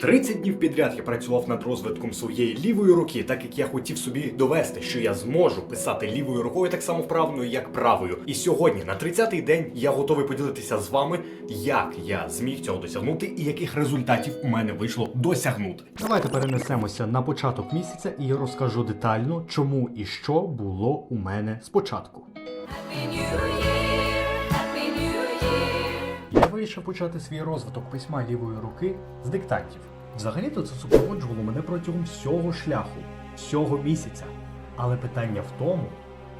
30 днів підряд я працював над розвитком своєї лівої руки, так як я хотів собі довести, що я зможу писати лівою рукою так само вправно, як правою. І сьогодні, на 30-й день, я готовий поділитися з вами, як я зміг цього досягнути і яких результатів у мене вийшло досягнути. Давайте перенесемося на початок місяця і я розкажу детально, чому і що було у мене спочатку. Вирішив почати свій розвиток письма лівої руки з диктантів. Взагалі-то це супроводжувало мене протягом всього шляху, всього місяця. Але питання в тому,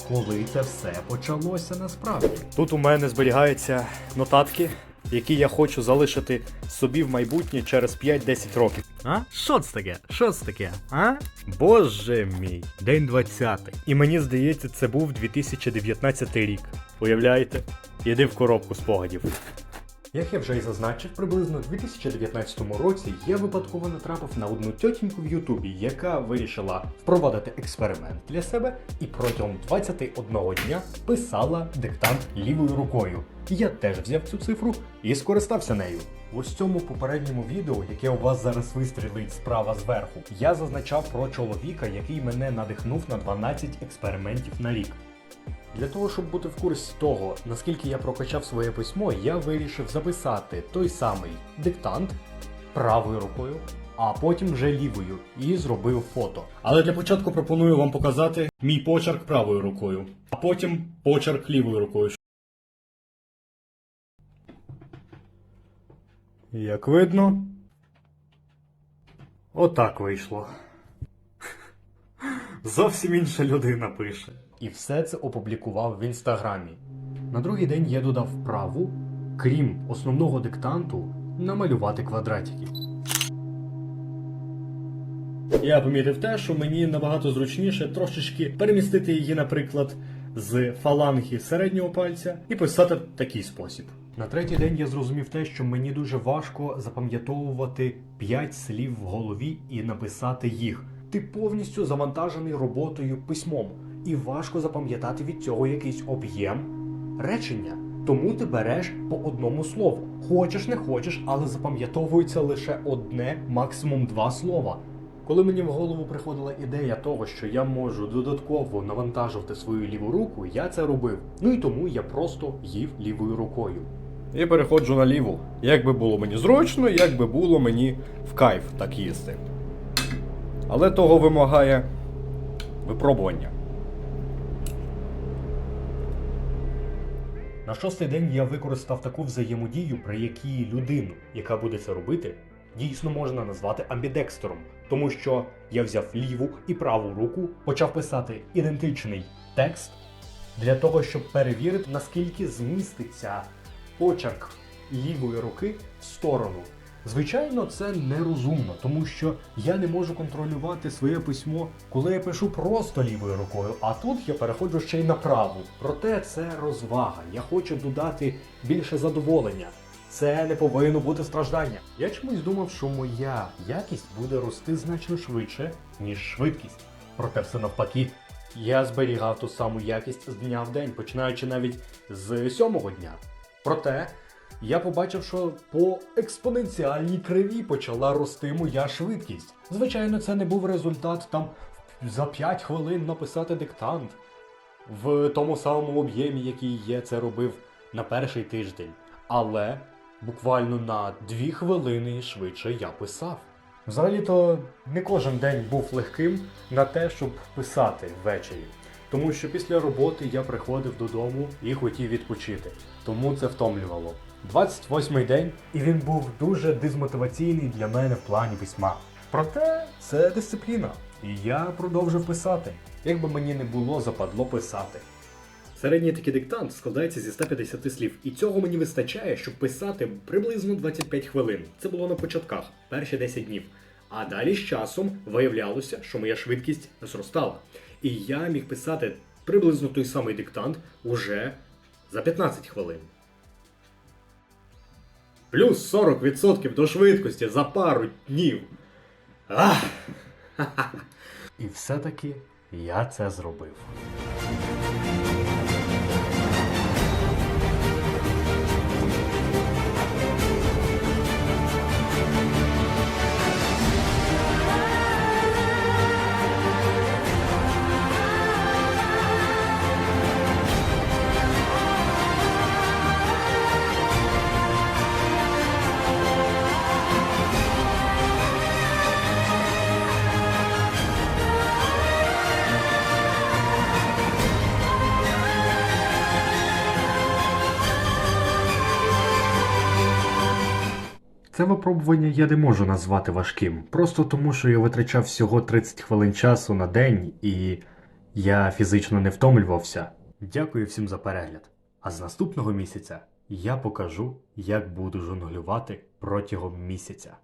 коли це все почалося насправді. Тут у мене зберігаються нотатки, які я хочу залишити собі в майбутнє через 5-10 років. А? Що це таке? Що це таке? А? Боже мій, день 20. І мені здається, це був 2019 рік. Уявляєте? Іди в коробку спогадів. Як я вже й зазначив, приблизно у 2019 році я випадково натрапив на одну тьотіньку в Ютубі, яка вирішила впровадити експеримент для себе і протягом 21 дня писала диктант лівою рукою. Я теж взяв цю цифру і скористався нею. Ось цьому попередньому відео, яке у вас зараз вистрілить справа зверху, я зазначав про чоловіка, який мене надихнув на 12 експериментів на рік. Для того, щоб бути в курсі того, наскільки я прокачав своє письмо, я вирішив записати той самий диктант правою рукою, а потім вже лівою, і зробив фото. Але для початку пропоную вам показати мій почерк правою рукою, а потім почерк лівою рукою. Як видно, отак вийшло. Зовсім інша людина пише. І все це опублікував в інстаграмі. На другий день я додав вправу, крім основного диктанту, намалювати квадратики. Я помітив те, що мені набагато зручніше трошечки перемістити її, наприклад, з фаланги середнього пальця і писати в такий спосіб. На третій день я зрозумів те, що мені дуже важко запам'ятовувати 5 слів в голові і написати їх. Ти повністю завантажений роботою письмом, і важко запам'ятати від цього якийсь об'єм речення. Тому ти береш по одному слову. Хочеш, не хочеш, але запам'ятовується лише одне, максимум два слова. Коли мені в голову приходила ідея того, що я можу додатково навантажувати свою ліву руку, я це робив. Ну і тому я просто їв лівою рукою. І переходжу на ліву. Як би було мені зручно, як би було мені в кайф так їсти. Але того вимагає випробування. На шостий день я використав таку взаємодію, при якій людину, яка буде це робити, дійсно можна назвати амбідекстером, тому що я взяв ліву і праву руку, почав писати ідентичний текст для того, щоб перевірити, наскільки зміститься почерк лівої руки в сторону. Звичайно, це нерозумно, тому що я не можу контролювати своє письмо, коли я пишу просто лівою рукою, а тут я переходжу ще й на праву. Проте це розвага. Я хочу додати більше задоволення. Це не повинно бути страждання. Я чомусь думав, що моя якість буде рости значно швидше, ніж швидкість. Проте все навпаки. Я зберігав ту саму якість з дня в день, починаючи навіть з сьомого дня. Проте я побачив, що по експоненціальній криві почала рости моя швидкість. Звичайно, це не був результат там за 5 хвилин написати диктант. В тому самому об'ємі, який я це робив на перший тиждень. Але буквально на 2 хвилини швидше я писав. Взагалі-то не кожен день був легким на те, щоб писати ввечері. Тому що після роботи я приходив додому і хотів відпочити. Тому це втомлювало. 28-й день, і він був дуже дезмотиваційний для мене в плані письма. Проте це дисципліна. І я продовжив писати. Як би мені не було, западло писати. Середній такий диктант складається зі 150 слів, і цього мені вистачає, щоб писати приблизно 25 хвилин. Це було на початках, перші 10 днів. А далі з часом виявлялося, що моя швидкість зростала. І я міг писати приблизно той самий диктант уже за 15 хвилин. Плюс 40% до швидкості за пару днів. Ах! І все-таки я це зробив. Це випробування я не можу назвати важким, просто тому, що я витрачав всього 30 хвилин часу на день і я фізично не втомлювався. Дякую всім за перегляд. А з наступного місяця я покажу, як буду жонглювати протягом місяця.